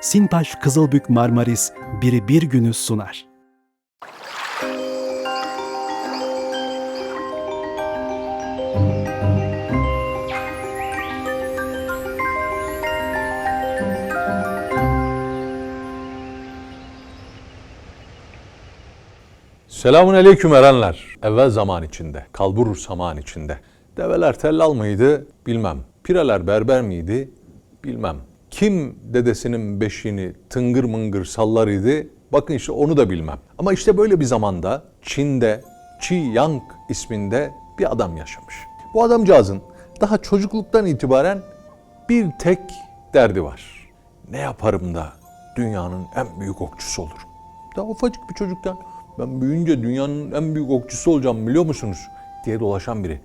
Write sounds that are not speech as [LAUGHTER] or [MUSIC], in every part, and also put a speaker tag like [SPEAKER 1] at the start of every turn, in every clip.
[SPEAKER 1] Sintaş Kızılbük Marmaris biri bir günü sunar.
[SPEAKER 2] Selamun aleyküm erenler. Evvel zaman içinde, kalbur saman içinde. Develer tellal mıydı bilmem. Pireler berber miydi bilmem. Kim dedesinin beşiğini tıngır mıngır sallar idi bakın işte onu da bilmem. Ama işte böyle bir zamanda Çin'de Chi Yang isminde bir adam yaşamış. Bu adamcağızın daha çocukluktan itibaren bir tek derdi var. Ne yaparım da dünyanın en büyük okçusu olurum. Daha ufacık bir çocukken ben büyüyünce dünyanın en büyük okçusu olacağım biliyor musunuz diye dolaşan biri.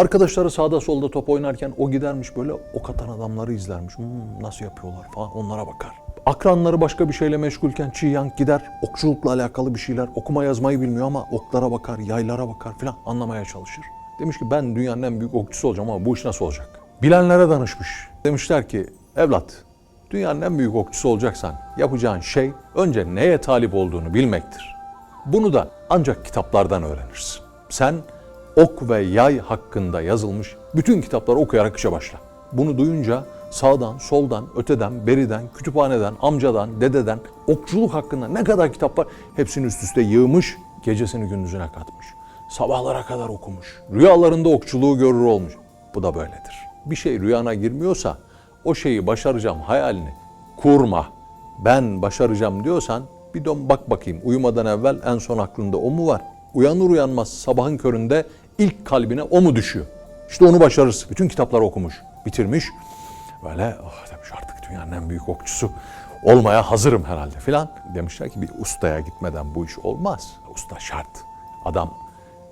[SPEAKER 2] Arkadaşları sağda solda top oynarken o gidermiş böyle ok atan adamları izlermiş. Hmm, nasıl yapıyorlar falan onlara bakar. Akranları başka bir şeyle meşgulken Chi Yang gider okçulukla alakalı bir şeyler okuma yazmayı bilmiyor ama oklara bakar, yaylara bakar filan anlamaya çalışır. Demiş ki ben dünyanın en büyük okçusu olacağım ama bu iş nasıl olacak? Bilenlere danışmış. Demişler ki evlat dünyanın en büyük okçusu olacaksan yapacağın şey önce neye talip olduğunu bilmektir. Bunu da ancak kitaplardan öğrenirsin. Sen ok ve yay hakkında yazılmış bütün kitapları okuyarak işe başla. Bunu duyunca sağdan, soldan, öteden, beriden, kütüphaneden, amcadan, dededen okçuluk hakkında ne kadar kitap var hepsini üst üste yığmış, gecesini gündüzüne katmış. Sabahlara kadar okumuş. Rüyalarında okçuluğu görür olmuş. Bu da böyledir. Bir şey rüyana girmiyorsa o şeyi başaracağım hayalini kurma. Ben başaracağım diyorsan bir dön bak bakayım uyumadan evvel en son aklında o mu var? Uyanır uyanmaz sabahın köründe ilk kalbine o mu düşüyor? İşte onu başarırsın. Bütün kitapları okumuş, bitirmiş. Böyle oh demiş artık dünyanın en büyük okçusu olmaya hazırım herhalde filan. Demişler ki bir ustaya gitmeden bu iş olmaz. Usta şart. Adam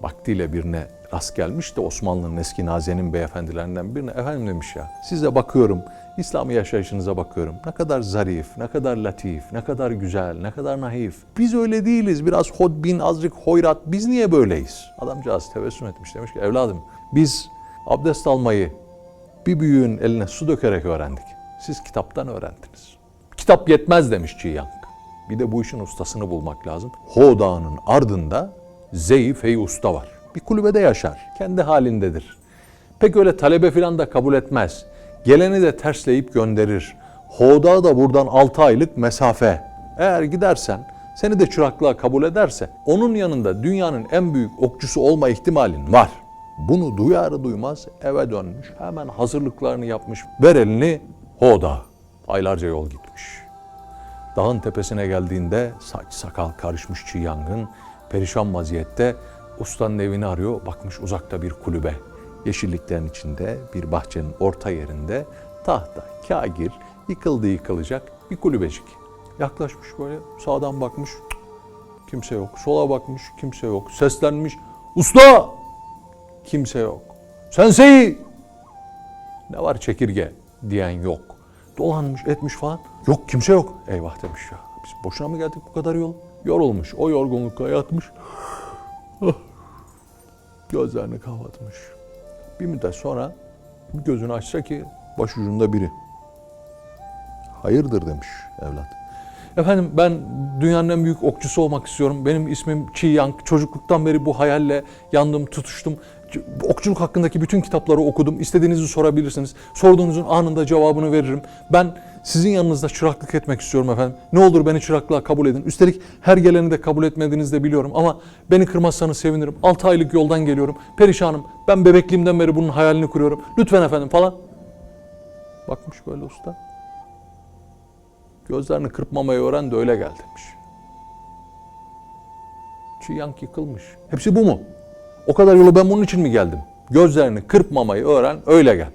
[SPEAKER 2] vaktiyle birine rast gelmiş de Osmanlı'nın eski nazenin beyefendilerinden birine efendim demiş ya size bakıyorum İslami yaşayışınıza bakıyorum. Ne kadar zarif, ne kadar latif, ne kadar güzel, ne kadar naif. Biz öyle değiliz. Biraz hodbin, azıcık hoyrat. Biz niye böyleyiz? Adamcağız tebessüm etmiş. Demiş ki evladım biz abdest almayı bir büyüğün eline su dökerek öğrendik. Siz kitaptan öğrendiniz. Kitap yetmez demiş Çi Yang. Bir de bu işin ustasını bulmak lazım. Ho Dağı'nın ardında Zeyi Fey Usta var. Bir kulübede yaşar. Kendi halindedir. Pek öyle talebe filan da kabul etmez. Geleni de tersleyip gönderir. Hoda da buradan 6 aylık mesafe. Eğer gidersen seni de çıraklığa kabul ederse onun yanında dünyanın en büyük okçusu olma ihtimalin var. Bunu duyar duymaz eve dönmüş. Hemen hazırlıklarını yapmış. Ver elini Hoda. Aylarca yol gitmiş. Dağın tepesine geldiğinde saç sakal karışmış Çi Yang'ın perişan vaziyette ustanın evini arıyor. Bakmış uzakta bir kulübe. Yeşilliklerin içinde bir bahçenin orta yerinde tahta, kagir, yıkıldı yıkılacak bir kulübecik. Yaklaşmış böyle sağdan bakmış kimse yok. Sola bakmış kimse yok. Seslenmiş usta kimse yok. Sensei ne var çekirge diyen yok. Dolanmış etmiş falan. Yok kimse yok. Eyvah demiş ya. Biz boşuna mı geldik bu kadar yol? Yorulmuş. O yorgunlukla yatmış. [GASPS] Gözlerini kapatmış. Bir müddet sonra gözünü açsa ki başucunda biri. Hayırdır demiş evlat. Efendim ben dünyanın en büyük okçusu olmak istiyorum. Benim ismim Chi Yang. Çocukluktan beri bu hayalle yandım, tutuştum. Okçuluk hakkındaki bütün kitapları okudum. İstediğinizi sorabilirsiniz. Sorduğunuzun anında cevabını veririm. Ben sizin yanınızda çıraklık etmek istiyorum efendim. Ne olur beni çıraklığa kabul edin. Üstelik her geleni de kabul etmediğinizi de biliyorum ama beni kırmazsanız sevinirim. 6 aylık yoldan geliyorum. Perişanım. Ben bebekliğimden beri bunun hayalini kuruyorum. Lütfen efendim falan. Bakmış böyle usta. Gözlerini kırpmamayı öğren de öyle gel demiş. Çiyank yıkılmış. Hepsi bu mu? O kadar yolu ben bunun için mi geldim? Gözlerini kırpmamayı öğren öyle gel.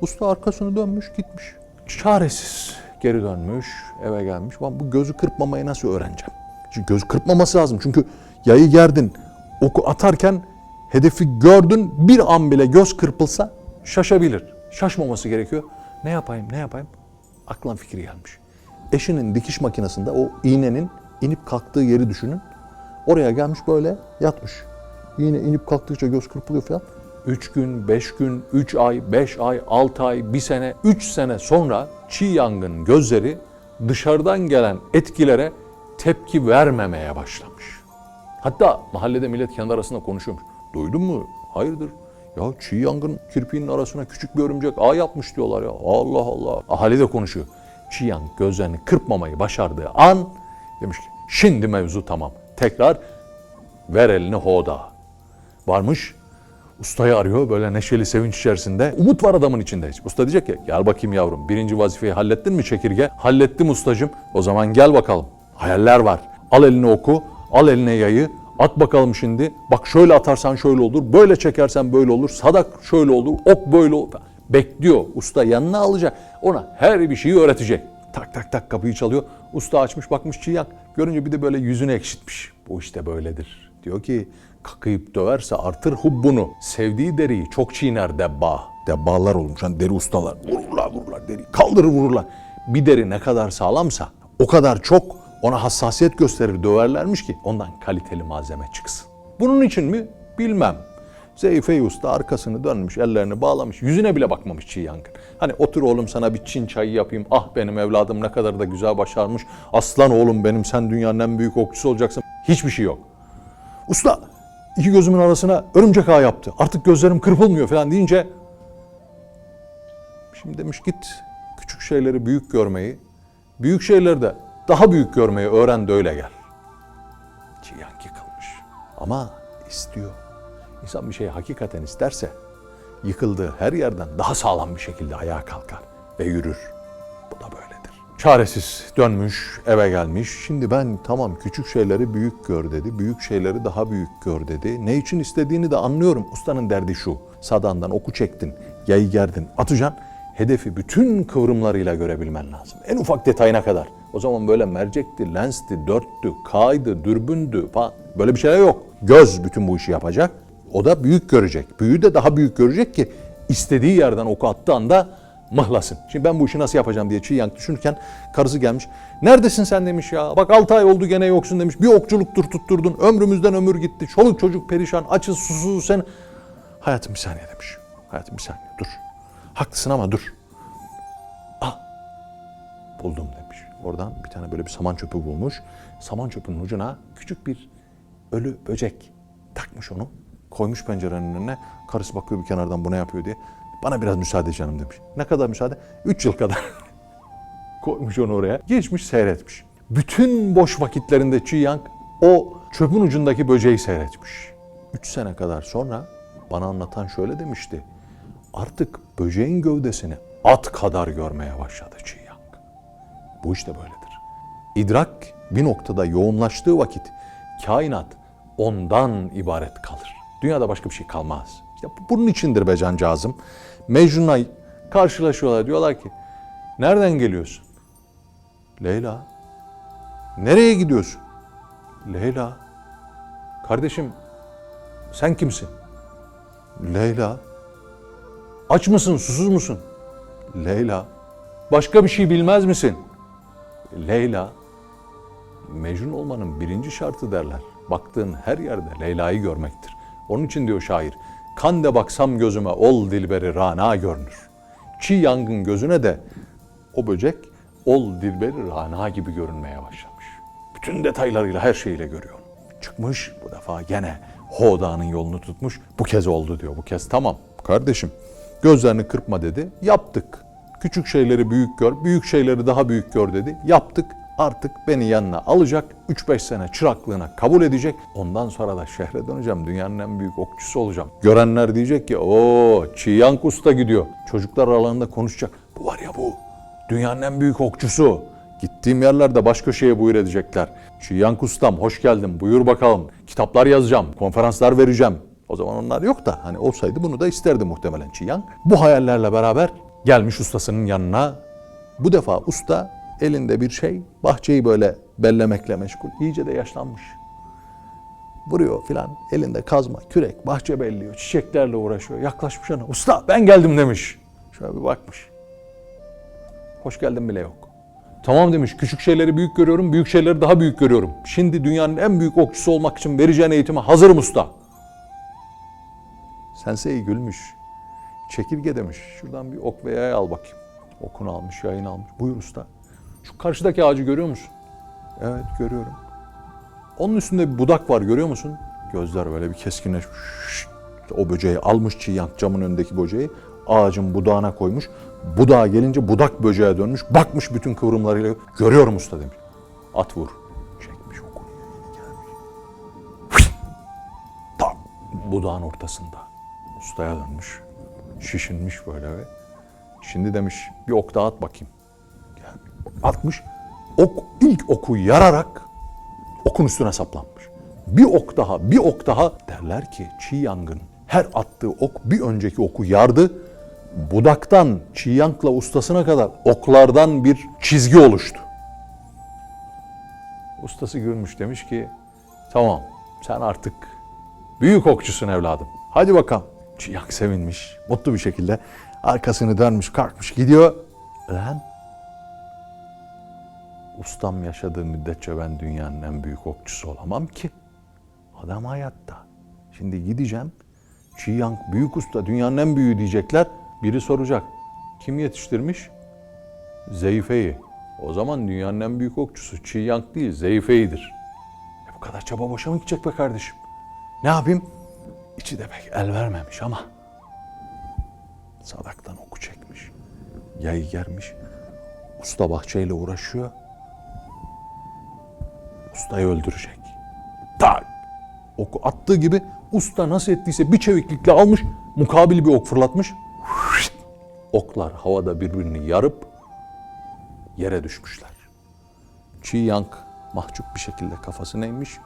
[SPEAKER 2] Usta arkasını dönmüş gitmiş. Çaresiz geri dönmüş eve gelmiş. Ben bu gözü kırpmamayı nasıl öğreneceğim? Çünkü göz kırpmaması lazım. Çünkü yayı gerdin. Oku atarken hedefi gördün bir an bile göz kırpılsa şaşabilir. Şaşmaması gerekiyor. Ne yapayım ne yapayım? Aklına fikir gelmiş. Eşinin dikiş makinesinde o iğnenin inip kalktığı yeri düşünün. Oraya gelmiş böyle yatmış. Yine inip kalktıkça göz kırpılıyor falan. 3 gün, 5 gün, 3 ay, 5 ay, 6 ay, 1 sene, 3 sene sonra Chi Yang'ın gözleri dışarıdan gelen etkilere tepki vermemeye başlamış. Hatta mahallede millet kendi arasında konuşuyormuş. Duydun mu? Hayırdır? Ya çiğ yangın kirpiğinin arasına küçük bir örümcek ağ yapmış diyorlar ya. Allah Allah. Ahali de konuşuyor. Çiğ yang gözlerini kırpmamayı başardığı an demiş ki şimdi mevzu tamam. Tekrar ver elini hoda. Varmış ustayı arıyor böyle neşeli sevinç içerisinde. Umut var adamın içinde. Usta diyecek ki gel bakayım yavrum birinci vazifeyi hallettin mi çekirge? Hallettim ustacım. O zaman gel bakalım. Hayaller var. Al elini oku, al eline yayı, at bakalım şimdi. Bak şöyle atarsan şöyle olur, böyle çekersen böyle olur, sadak şöyle olur, ok böyle olur. Bekliyor. Usta yanına alacak. Ona her bir şeyi öğretecek. Tak tak tak kapıyı çalıyor. Usta açmış bakmış çiğ yak. Görünce bir de böyle yüzünü ekşitmiş. Bu işte böyledir. Diyor ki kakayıp döverse artır hubbunu. Sevdiği deriyi çok çiğner debba. Debbalar olmuş hani deri ustalar. Vururlar vururlar deri. Kaldırır vururlar. Bir deri ne kadar sağlamsa o kadar çok ona hassasiyet gösterir döverlermiş ki ondan kaliteli malzeme çıksın. Bunun için mi? Bilmem. Zeyfe Usta arkasını dönmüş, ellerini bağlamış, yüzüne bile bakmamış çiğ yangın. Hani otur oğlum sana bir Çin çayı yapayım, ah benim evladım ne kadar da güzel başarmış, aslan oğlum benim sen dünyanın en büyük okçusu olacaksın. Hiçbir şey yok. Usta iki gözümün arasına örümcek ağ yaptı, artık gözlerim kırpılmıyor falan deyince Şimdi demiş git küçük şeyleri büyük görmeyi, büyük şeyleri de daha büyük görmeyi öğren de öyle gel. Cihan yıkılmış. Ama istiyor. İnsan bir şeyi hakikaten isterse yıkıldığı her yerden daha sağlam bir şekilde ayağa kalkar ve yürür. Bu da böyledir. Çaresiz dönmüş, eve gelmiş. Şimdi ben tamam küçük şeyleri büyük gör dedi. Büyük şeyleri daha büyük gör dedi. Ne için istediğini de anlıyorum. Ustanın derdi şu. Sadandan oku çektin, yayı gerdin, atacaksın. Hedefi bütün kıvrımlarıyla görebilmen lazım. En ufak detayına kadar. O zaman böyle mercekti, lensti, dörttü, kaydı, dürbündü falan. Böyle bir şeyler yok. Göz bütün bu işi yapacak. O da büyük görecek. Büyüğü de daha büyük görecek ki istediği yerden oku attığı anda mıhlasın. Şimdi ben bu işi nasıl yapacağım diye Çiğ Yang düşünürken karısı gelmiş. Neredesin sen demiş ya. Bak 6 ay oldu gene yoksun demiş. Bir okçuluktur tutturdun. Ömrümüzden ömür gitti. Çoluk çocuk perişan. Açız susuz sen. Hayatım bir saniye demiş. Hayatım bir saniye dur. Haklısın ama dur. Ah buldum demiş. Oradan bir tane böyle bir saman çöpü bulmuş. Saman çöpünün ucuna küçük bir ölü böcek takmış onu. Koymuş pencerenin önüne. Karısı bakıyor bir kenardan bu ne yapıyor diye. Bana biraz müsaade canım demiş. Ne kadar müsaade? Üç yıl kadar. [LAUGHS] Koymuş onu oraya. Geçmiş seyretmiş. Bütün boş vakitlerinde Çi Yang o çöpün ucundaki böceği seyretmiş. Üç sene kadar sonra bana anlatan şöyle demişti. Artık böceğin gövdesini at kadar görmeye başladı Çi Yang. Bu işte böyledir. İdrak bir noktada yoğunlaştığı vakit kainat ondan ibaret kalır. Dünyada başka bir şey kalmaz. İşte bu- bunun içindir be cancağızım. Mecnun'la karşılaşıyorlar diyorlar ki nereden geliyorsun? Leyla. Nereye gidiyorsun? Leyla. Kardeşim sen kimsin? Leyla. Aç mısın, susuz musun? Leyla. Başka bir şey bilmez misin? Leyla. Mecnun olmanın birinci şartı derler. Baktığın her yerde Leyla'yı görmektir. Onun için diyor şair, kan de baksam gözüme ol dilberi rana görünür. Çiğ yangın gözüne de o böcek ol dilberi rana gibi görünmeye başlamış. Bütün detaylarıyla her şeyiyle görüyor. Çıkmış bu defa gene Hoda'nın yolunu tutmuş. Bu kez oldu diyor. Bu kez tamam kardeşim. Gözlerini kırpma dedi. Yaptık. Küçük şeyleri büyük gör, büyük şeyleri daha büyük gör dedi. Yaptık. Artık beni yanına alacak. 3-5 sene çıraklığına kabul edecek. Ondan sonra da şehre döneceğim. Dünyanın en büyük okçusu olacağım. Görenler diyecek ki o Çiyank Usta gidiyor. Çocuklar aralarında konuşacak. Bu var ya bu. Dünyanın en büyük okçusu. Gittiğim yerlerde baş köşeye buyur edecekler. Çiyank Ustam hoş geldin buyur bakalım. Kitaplar yazacağım, konferanslar vereceğim. O zaman onlar yok da hani olsaydı bunu da isterdi muhtemelen Çiyank. Bu hayallerle beraber gelmiş ustasının yanına. Bu defa usta elinde bir şey bahçeyi böyle bellemekle meşgul. İyice de yaşlanmış. Vuruyor filan elinde kazma, kürek, bahçe belliyor, çiçeklerle uğraşıyor. Yaklaşmış ona. Usta ben geldim demiş. Şöyle bir bakmış. Hoş geldin bile yok. Tamam demiş. Küçük şeyleri büyük görüyorum, büyük şeyleri daha büyük görüyorum. Şimdi dünyanın en büyük okçusu olmak için vereceğin eğitime hazırım usta. Sensei gülmüş. Çekirge demiş. Şuradan bir ok ve yay al bakayım. Okunu almış, yayını almış. Buyur usta. Şu karşıdaki ağacı görüyor musun? Evet görüyorum. Onun üstünde bir budak var görüyor musun? Gözler böyle bir keskinleşmiş. Şşt! O böceği almış çiğ yank camın önündeki böceği ağacın budağına koymuş. Budağa gelince budak böceğe dönmüş. Bakmış bütün kıvrımlarıyla. Görüyorum usta demiş. At vur. Çekmiş oku. Gelmiş. Tam budağın ortasında. Ustaya dönmüş. Şişinmiş böyle ve şimdi demiş bir ok daha at bakayım. Atmış. Ok ilk oku yararak okun üstüne saplanmış. Bir ok daha, bir ok daha derler ki çiğ yangın her attığı ok bir önceki oku yardı. Budaktan çiğ yankla ustasına kadar oklardan bir çizgi oluştu. Ustası gülmüş demiş ki tamam sen artık büyük okçusun evladım. Hadi bakalım. Çiğ yank sevinmiş mutlu bir şekilde arkasını dönmüş kalkmış gidiyor. Lan ustam yaşadığı müddetçe ben dünyanın en büyük okçusu olamam ki. Adam hayatta. Şimdi gideceğim. Çiğ Yang büyük usta dünyanın en büyüğü diyecekler. Biri soracak. Kim yetiştirmiş? Zeyfe'yi. O zaman dünyanın en büyük okçusu Çiğ Yang değil Zeyfe'yidir. E bu kadar çaba boşa mı gidecek be kardeşim? Ne yapayım? İçi de pek el vermemiş ama. Sadaktan oku çekmiş. Yayı germiş. Usta bahçeyle uğraşıyor. Ustayı öldürecek. Tak! Oku attığı gibi usta nasıl ettiyse bir çeviklikle almış, mukabil bir ok fırlatmış. Oklar havada birbirini yarıp yere düşmüşler. Çiğ yank mahcup bir şekilde kafasına inmiş.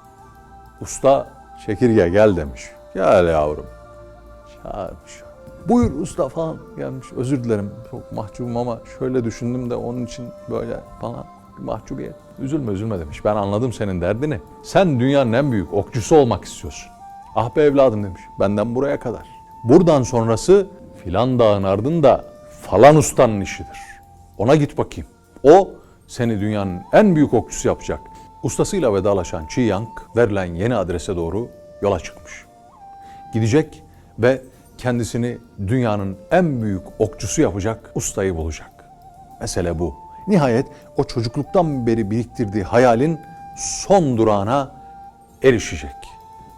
[SPEAKER 2] Usta çekirge gel demiş. Gel yavrum. Çağırmış. Buyur usta falan gelmiş. Özür dilerim çok mahcubum ama şöyle düşündüm de onun için böyle falan mahcubiyet. Üzülme üzülme demiş. Ben anladım senin derdini. Sen dünyanın en büyük okçusu olmak istiyorsun. Ah be evladım demiş. Benden buraya kadar. Buradan sonrası filan dağın ardında falan ustanın işidir. Ona git bakayım. O seni dünyanın en büyük okçusu yapacak. Ustasıyla vedalaşan Çi Yang verilen yeni adrese doğru yola çıkmış gidecek ve kendisini dünyanın en büyük okçusu yapacak ustayı bulacak. Mesele bu. Nihayet o çocukluktan beri biriktirdiği hayalin son durağına erişecek.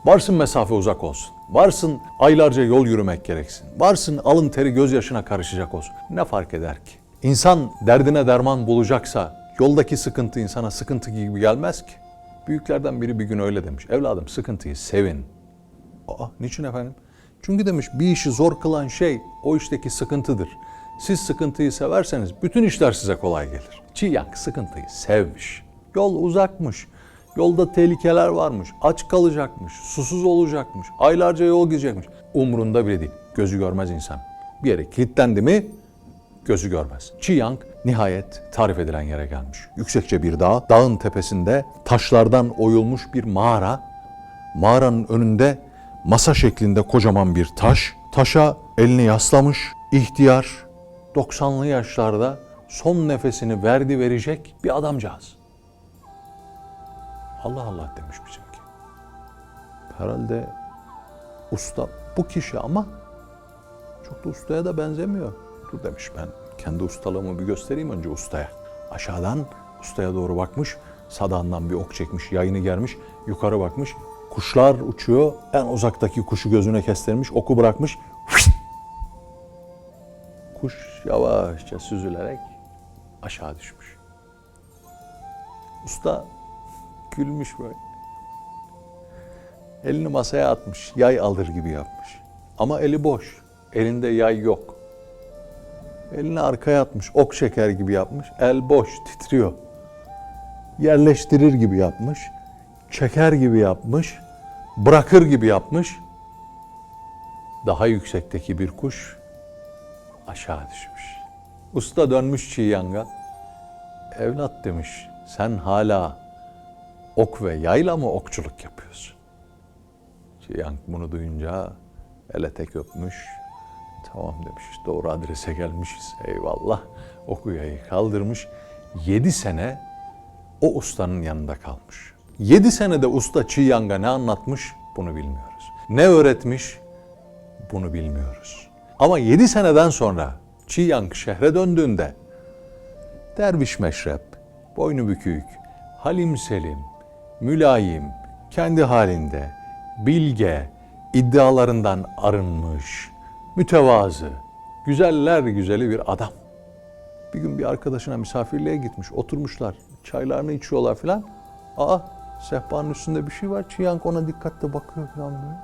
[SPEAKER 2] Varsın mesafe uzak olsun. Varsın aylarca yol yürümek gereksin. Varsın alın teri gözyaşına karışacak olsun. Ne fark eder ki? İnsan derdine derman bulacaksa yoldaki sıkıntı insana sıkıntı gibi gelmez ki. Büyüklerden biri bir gün öyle demiş. Evladım sıkıntıyı sevin. Aa, niçin efendim? Çünkü demiş bir işi zor kılan şey o işteki sıkıntıdır. Siz sıkıntıyı severseniz bütün işler size kolay gelir. Çiğ Yang sıkıntıyı sevmiş. Yol uzakmış. Yolda tehlikeler varmış. Aç kalacakmış. Susuz olacakmış. Aylarca yol gidecekmiş. Umrunda bile değil. Gözü görmez insan. Bir yere kilitlendi mi gözü görmez. Çiyang nihayet tarif edilen yere gelmiş. Yüksekçe bir dağ, dağın tepesinde taşlardan oyulmuş bir mağara. Mağaranın önünde masa şeklinde kocaman bir taş. Taşa elini yaslamış, ihtiyar, 90'lı yaşlarda son nefesini verdi verecek bir adamcağız. Allah Allah demiş bizimki. Herhalde usta bu kişi ama çok da ustaya da benzemiyor. Dur demiş ben kendi ustalığımı bir göstereyim önce ustaya. Aşağıdan ustaya doğru bakmış. Sadağından bir ok çekmiş, yayını germiş. Yukarı bakmış. Kuşlar uçuyor. En uzaktaki kuşu gözüne kestirmiş. Oku bırakmış. Kuş yavaşça süzülerek aşağı düşmüş. Usta gülmüş böyle. Elini masaya atmış. Yay alır gibi yapmış. Ama eli boş. Elinde yay yok. Elini arkaya atmış. Ok şeker gibi yapmış. El boş, titriyor. Yerleştirir gibi yapmış. Çeker gibi yapmış. Bırakır gibi yapmış. Daha yüksekteki bir kuş aşağı düşmüş. Usta dönmüş Çiğ Yang'a. Evlat demiş, sen hala ok ve yayla mı okçuluk yapıyorsun? Çiyank bunu duyunca ele tek öpmüş. Tamam demiş doğru adrese gelmişiz eyvallah. Oku yayı kaldırmış. Yedi sene o ustanın yanında kalmış. Yedi senede usta Çi Yang'a ne anlatmış bunu bilmiyoruz. Ne öğretmiş bunu bilmiyoruz. Ama yedi seneden sonra Çi Yang şehre döndüğünde derviş meşrep, boynu bükük, halim selim, mülayim, kendi halinde, bilge, iddialarından arınmış, mütevazı, güzeller güzeli bir adam. Bir gün bir arkadaşına misafirliğe gitmiş, oturmuşlar, çaylarını içiyorlar filan. Aa, sehpanın üstünde bir şey var, Çiyank ona dikkatle bakıyor filan böyle.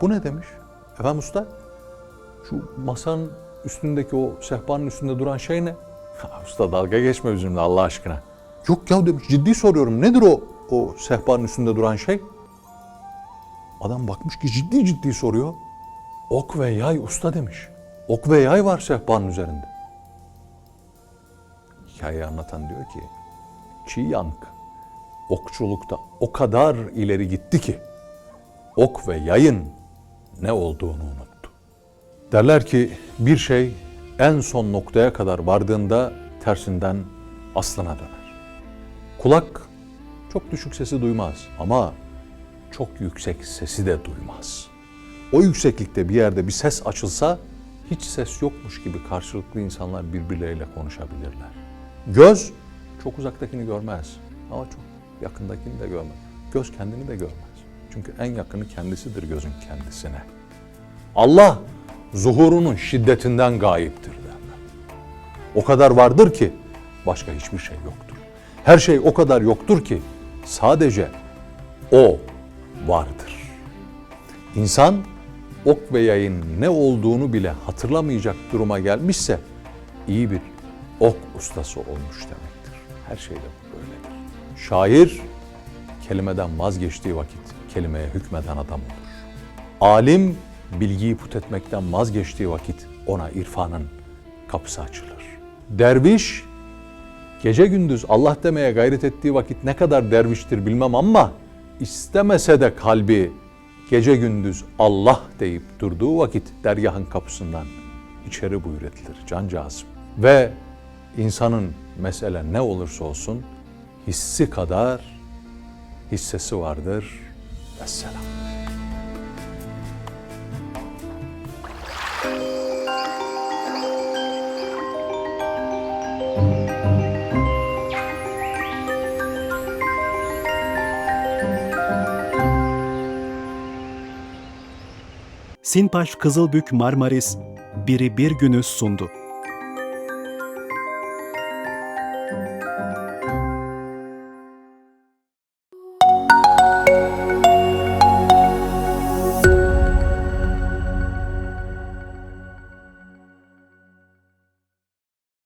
[SPEAKER 2] Bu ne demiş? Efendim usta, şu masanın üstündeki o sehpanın üstünde duran şey ne? Usta dalga geçme bizimle Allah aşkına. Yok ya demiş ciddi soruyorum nedir o o sehpanın üstünde duran şey? Adam bakmış ki ciddi ciddi soruyor. Ok ve yay usta demiş. Ok ve yay var sehpanın üzerinde. Hikayeyi anlatan diyor ki Çi Yang okçulukta o kadar ileri gitti ki ok ve yayın ne olduğunu unuttu. Derler ki bir şey en son noktaya kadar vardığında tersinden aslına döner. Kulak çok düşük sesi duymaz ama çok yüksek sesi de duymaz. O yükseklikte bir yerde bir ses açılsa hiç ses yokmuş gibi karşılıklı insanlar birbirleriyle konuşabilirler. Göz çok uzaktakini görmez ama çok yakındakini de görmez. Göz kendini de görmez. Çünkü en yakını kendisidir gözün kendisine. Allah zuhurunun şiddetinden gayiptir derler. O kadar vardır ki başka hiçbir şey yoktur. Her şey o kadar yoktur ki sadece o vardır. İnsan ok ve yayın ne olduğunu bile hatırlamayacak duruma gelmişse iyi bir ok ustası olmuş demektir. Her şeyde böyledir. Şair kelimeden vazgeçtiği vakit kelimeye hükmeden adam olur. Alim bilgiyi put etmekten vazgeçtiği vakit ona irfanın kapısı açılır. Derviş gece gündüz Allah demeye gayret ettiği vakit ne kadar derviştir bilmem ama istemese de kalbi gece gündüz Allah deyip durduğu vakit dergahın kapısından içeri buyur edilir cancağızım. Ve insanın mesele ne olursa olsun hissi kadar hissesi vardır. Vesselam.
[SPEAKER 1] Sinpaş Kızılbük Marmaris biri bir günü sundu.